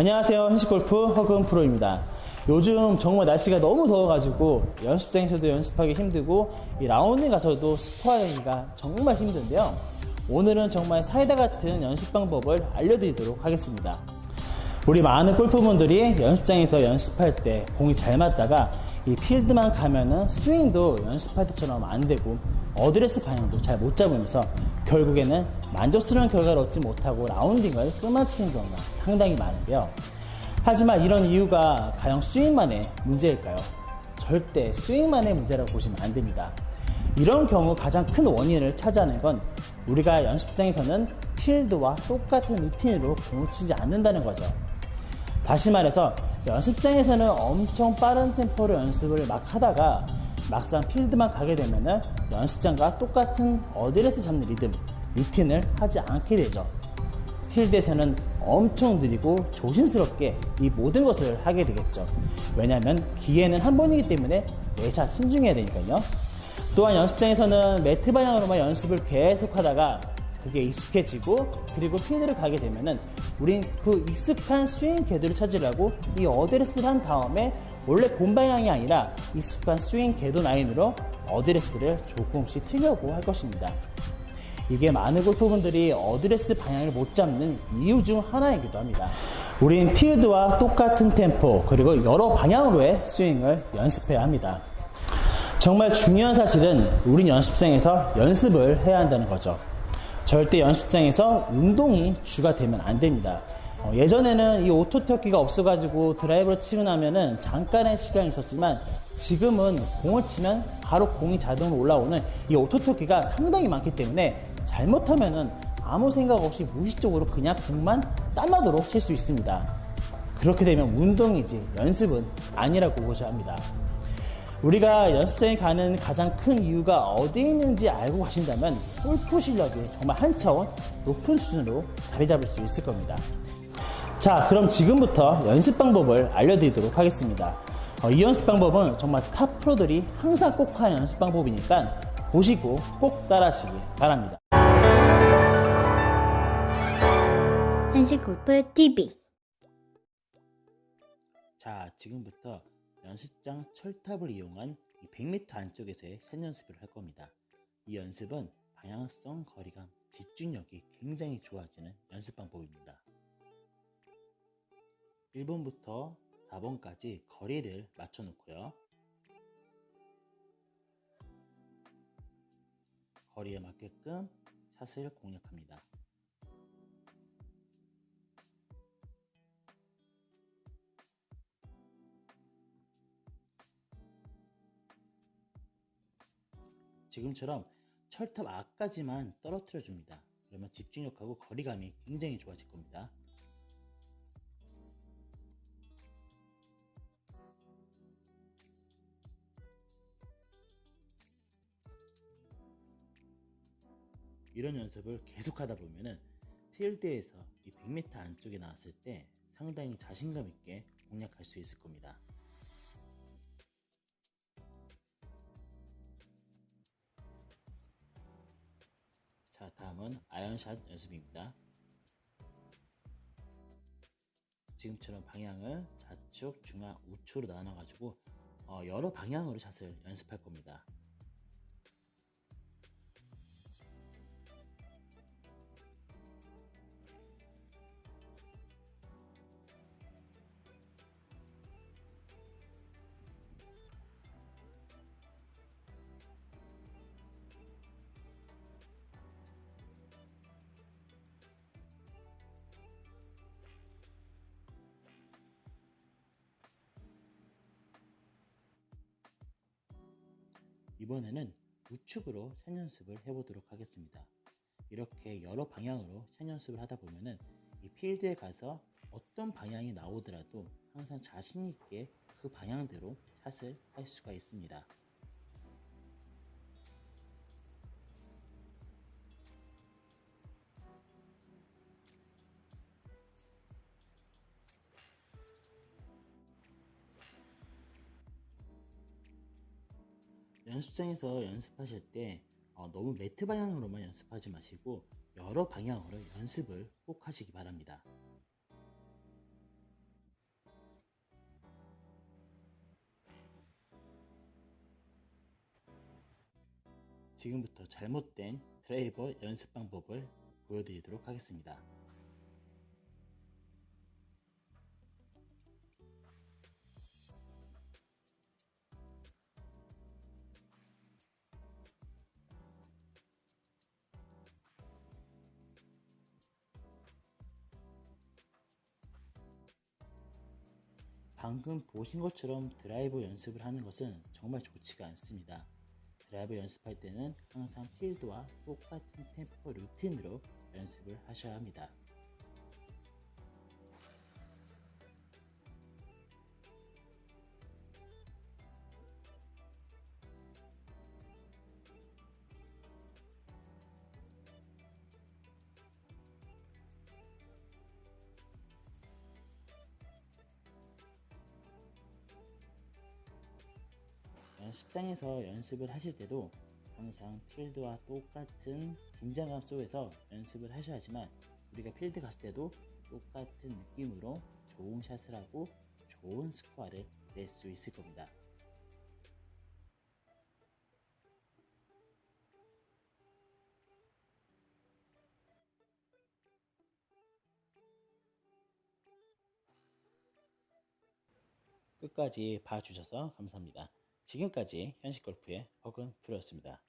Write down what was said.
안녕하세요. 현식골프 허금 프로입니다. 요즘 정말 날씨가 너무 더워가지고 연습장에서도 연습하기 힘들고 이 라운딩 가서도 스포하기가 정말 힘든데요. 오늘은 정말 사이다 같은 연습 방법을 알려드리도록 하겠습니다. 우리 많은 골프분들이 연습장에서 연습할 때 공이 잘 맞다가 이 필드만 가면은 스윙도 연습할 때처럼 안 되고 어드레스 방향도 잘 못 잡으면서 결국에는 만족스러운 결과를 얻지 못하고 라운딩을 끝마치는 경우가 상당히 많은데요. 하지만 이런 이유가 가령 스윙만의 문제일까요? 절대 스윙만의 문제라고 보시면 안 됩니다. 이런 경우 가장 큰 원인을 차지하는 건 우리가 연습장에서는 필드와 똑같은 루틴으로 공을 치지 않는다는 거죠. 다시 말해서 연습장에서는 엄청 빠른 템포로 연습을 막 하다가 막상 필드만 가게 되면은 연습장과 똑같은 어드레스 잡는 리듬, 루틴을 하지 않게 되죠. 필드에서는 엄청 느리고 조심스럽게 이 모든 것을 하게 되겠죠. 왜냐하면 기회는 한 번이기 때문에 매사 신중해야 되니까요. 또한 연습장에서는 매트 방향으로만 연습을 계속 하다가 그게 익숙해지고 그리고 필드를 가게 되면은 우린 그 익숙한 스윙 궤도를 찾으려고 이 어드레스를 한 다음에 원래 본 방향이 아니라 익숙한 스윙 궤도 라인으로 어드레스를 조금씩 틀려고 할 것입니다. 이게 많은 골프분들이 어드레스 방향을 못 잡는 이유 중 하나이기도 합니다. 우린 필드와 똑같은 템포 그리고 여러 방향으로의 스윙을 연습해야 합니다. 정말 중요한 사실은 우린 연습장에서 연습을 해야 한다는 거죠. 절대 연습장에서 운동이 주가 되면 안 됩니다. 어, 예전에는 이 오토 터키가 없어가지고 드라이버를 치고 나면은 잠깐의 시간이 있었지만 지금은 공을 치면 바로 공이 자동으로 올라오는 이 오토 터키가 상당히 많기 때문에 잘못하면은 아무 생각 없이 무의식적으로 그냥 공만 따마도록 칠 수 있습니다. 그렇게 되면 운동이지 연습은 아니라고 보셔야 합니다. 우리가 연습장에 가는 가장 큰 이유가 어디에 있는지 알고 가신다면 골프 실력이 정말 한 차원 높은 수준으로 자리 잡을 수 있을 겁니다. 자, 그럼 지금부터 연습 방법을 알려드리도록 하겠습니다. 어, 이 연습 방법은 정말 탑 프로들이 항상 꼭 하는 연습 방법이니까 보시고 꼭 따라하시기 바랍니다. 한식 골프 TV 자, 지금부터 연습장 철탑을 이용한 이 100m 안쪽에서의 선 연습을 할 겁니다. 이 연습은 방향성, 거리감, 집중력이 굉장히 좋아지는 연습 방법입니다. 1번부터 4번까지 거리를 맞춰 놓고요. 거리에 맞게끔 샷을 공략합니다. 지금처럼 철탑 앞까지만 떨어뜨려 줍니다. 그러면 집중력하고 거리감이 굉장히 좋아질 겁니다. 이런 연습을 계속 하다 보면은 필드에서 이 100m 안쪽에 나왔을 때 상당히 자신감 있게 공략할 수 있을 겁니다. 자, 다음은 아이언샷 연습입니다. 지금처럼 방향을 좌측, 중앙, 우측으로 나눠가지고 어, 여러 방향으로 샷을 연습할 겁니다. 이번에는 우측으로 샷 연습을 해보도록 하겠습니다. 이렇게 여러 방향으로 샷 연습을 하다 보면은 이 필드에 가서 어떤 방향이 나오더라도 항상 자신 있게 그 방향대로 샷을 할 수가 있습니다. 연습장에서 연습하실 때 어, 너무 매트 방향으로만 연습하지 마시고 여러 방향으로 연습을 꼭 하시기 바랍니다. 지금부터 잘못된 드라이버 연습 방법을 보여드리도록 하겠습니다. 방금 보신 것처럼 드라이버 연습을 하는 것은 정말 좋지가 않습니다. 드라이버 연습할 때는 항상 필드와 똑같은 템포 루틴으로 연습을 하셔야 합니다. 연습장에서 연습을 하실 때도 항상 필드와 똑같은 긴장감 속에서 연습을 하셔야지만 우리가 필드 갔을 때도 똑같은 느낌으로 좋은 샷을 하고 좋은 스코어를 낼 수 있을 겁니다. 끝까지 봐주셔서 감사합니다. 지금까지 현식골프의 허근 프로였습니다.